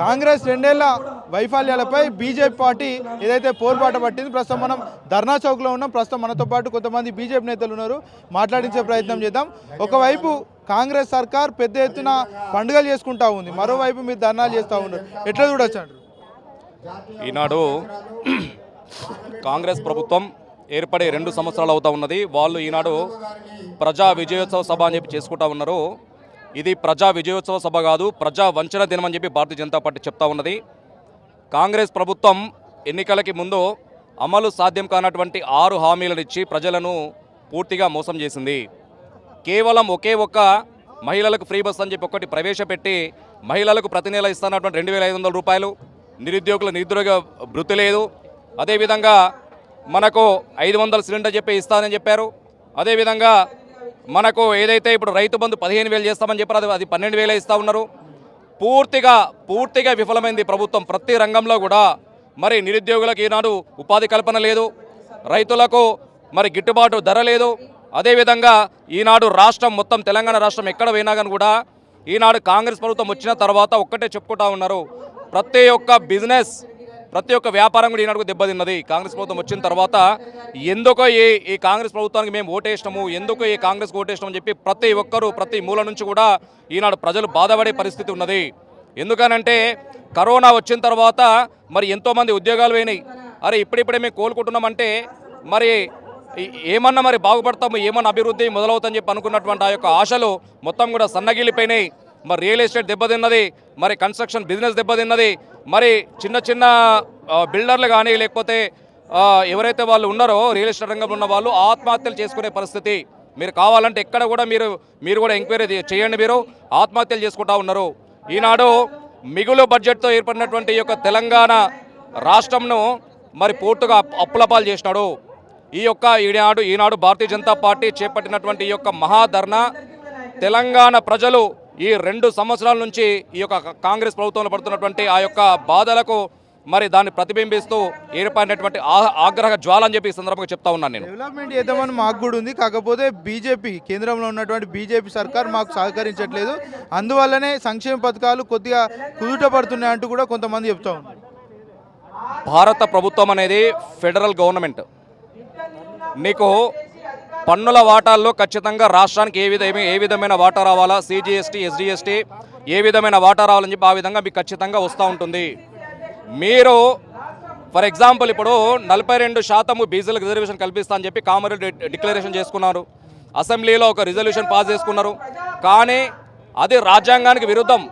కాంగ్రెస్ రెండేళ్ళ వైఫల్యాలపై BJP party ఏదైతే పోరుబాట పట్టింది ప్రస్తుతం మనం ధర్నా చౌక్లో ఉన్నాం. ప్రస్తుతం మనతో పాటు కొంతమంది బీజేపీ నేతలు ఉన్నారు. మాట్లాడించే ప్రయత్నం చేద్దాం. ఒకవైపు కాంగ్రెస్ సర్కార్ పెద్ద ఎత్తున పండుగలు చేసుకుంటా ఉంది. మరోవైపు మీరు ధర్నాలు చేస్తూ ఉన్నారు. ఎట్లా చూడొచ్చు ఈనాడు కాంగ్రెస్ ప్రభుత్వం ఏర్పడే రెండు సంవత్సరాలు అవుతా ఉన్నది. వాళ్ళు ఈనాడు ప్రజా విజయోత్సవ సభ అని చెప్పి చేసుకుంటా ఉన్నారు. ఇది ప్రజా విజయోత్సవ సభ కాదు ప్రజా వంచన దినం అని చెప్పి భారతీయ జనతా పార్టీ చెప్తా ఉన్నది. కాంగ్రెస్ ప్రభుత్వం ఎన్నికలకి ముందు అమలు సాధ్యం కానటువంటి ఆరు హామీలను ఇచ్చి ప్రజలను పూర్తిగా మోసం చేసింది. కేవలం ఒకే ఒక్క మహిళలకు ఫ్రీ బస్ అని చెప్పి ఒకటి ప్రవేశపెట్టి మహిళలకు ప్రతి నెల ఇస్తున్నటువంటి రెండు వేల ఐదు వందల రూపాయలు. నిరుద్యోగుల నిరుద్యోగ భృతి లేదు. అదేవిధంగా మనకు ఐదు వందల సిలిండర్ చెప్పి ఇస్తానని చెప్పారు. అదేవిధంగా మనకు ఏదైతే ఇప్పుడు రైతు బంధు పదిహేను వేలు చేస్తామని చెప్పారు అది అది పన్నెండు వేలే ఇస్తూ ఉన్నారు. పూర్తిగా పూర్తిగా విఫలమైంది ప్రభుత్వం ప్రతి రంగంలో కూడా. మరి నిరుద్యోగులకు ఈనాడు ఉపాధి కల్పన లేదు. రైతులకు మరి గిట్టుబాటు ధర లేదు. అదేవిధంగా ఈనాడు రాష్ట్రం మొత్తం తెలంగాణ రాష్ట్రం ఎక్కడ పోయినా కానీ కూడా ఈనాడు కాంగ్రెస్ ప్రభుత్వం వచ్చిన తర్వాత ఒక్కటే చెప్పుకుంటా ఉన్నారు. ప్రతి ఒక్క బిజినెస్ ప్రతి ఒక్క వ్యాపారం కూడా ఈనాడు దెబ్బతిన్నది. కాంగ్రెస్ ప్రభుత్వం వచ్చిన తర్వాత ఎందుకో ఈ ఈ కాంగ్రెస్ ప్రభుత్వానికి మేము ఓటేసినాము ఎందుకో ఈ కాంగ్రెస్ ఓటేసినాము చెప్పి ప్రతి ఒక్కరూ ప్రతి మూల నుంచి కూడా ఈనాడు ప్రజలు బాధపడే పరిస్థితి ఉన్నది. ఎందుకనంటే కరోనా వచ్చిన తర్వాత మరి ఎంతోమంది ఉద్యోగాలు పోయినాయి. అరే ఇప్పుడిప్పుడే మేము కోలుకుంటున్నామంటే మరి ఏమన్నా మరి బాగుపడతాము ఏమన్నా అభివృద్ధి మొదలవుతుందని చెప్పి అనుకున్నటువంటి ఆ యొక్క ఆశలు మొత్తం కూడా సన్నగిలిపోయినాయి మరి రియల్ ఎస్టేట్ దెబ్బతిన్నది మరి కన్స్ట్రక్షన్ బిజినెస్ దెబ్బతిన్నది మరి చిన్న చిన్న బిల్డర్లు కానీ లేకపోతే ఎవరైతే వాళ్ళు ఉన్నారో రియల్ ఎస్టేట్ రంగంలో ఉన్న వాళ్ళు ఆత్మహత్యలు చేసుకునే పరిస్థితి మీరు కావాలంటే ఎక్కడ కూడా మీరు మీరు కూడా ఎంక్వైరీ చేయండి మీరు. ఆత్మహత్యలు చేసుకుంటా ఉన్నారు. ఈనాడు మిగులు బడ్జెట్తో ఏర్పడినటువంటి ఈ యొక్క తెలంగాణ రాష్ట్రంను మరి పూర్తిగా అప్పులపాలు చేసినాడు. ఈ యొక్క ఈనాడు ఈనాడు భారతీయ జనతా పార్టీ చేపట్టినటువంటి ఈ యొక్క మహాధర్నా తెలంగాణ ప్రజలు ఈ రెండు సంవత్సరాల నుంచి ఈ యొక్క కాంగ్రెస్ ప్రభుత్వంలో పడుతున్నటువంటి ఆ యొక్క బాధలకు మరి దాన్ని ప్రతిబింబిస్తూ ఏర్పడినటువంటి ఆ- ఆగ్రహ జ్వాల అని చెప్పి ఈ సందర్భంగా చెప్తా ఉన్నాను నేను. డెవలప్మెంట్ చేద్దామని మాకు కూడా ఉంది. కాకపోతే బీజేపీ కేంద్రంలో ఉన్నటువంటి బీజేపీ సర్కార్ మాకు సహకరించట్లేదు. అందువల్లనే సంక్షేమ పథకాలు కొద్దిగా కుదుట పడుతున్నాయి అంటూ కూడా కొంతమంది చెప్తా ఉన్నారు. భారత ప్రభుత్వం అనేది ఫెడరల్ గవర్నమెంట్. నీకు పన్నుల వాటాల్లో ఖచ్చితంగా రాష్ట్రానికి ఏ విధమైన ఏ విధమైన వాటా రావాలా? సిజిఎస్టీ ఎస్డిఎస్టీ ఏ విధమైన వాటా రావాలని చెప్పి ఆ విధంగా మీకు ఖచ్చితంగా వస్తూ ఉంటుంది. మీరు ఫర్ ఎగ్జాంపుల్ ఇప్పుడు నలభై రెండు శాతము బీజీలకు రిజర్వేషన్ కల్పిస్తా అని చెప్పి కామరెడ్డి డిక్లరేషన్ చేసుకున్నారు. అసెంబ్లీలో ఒక రిజల్యూషన్ పాస్ చేసుకున్నారు. కానీ అది రాజ్యాంగానికి విరుద్ధం.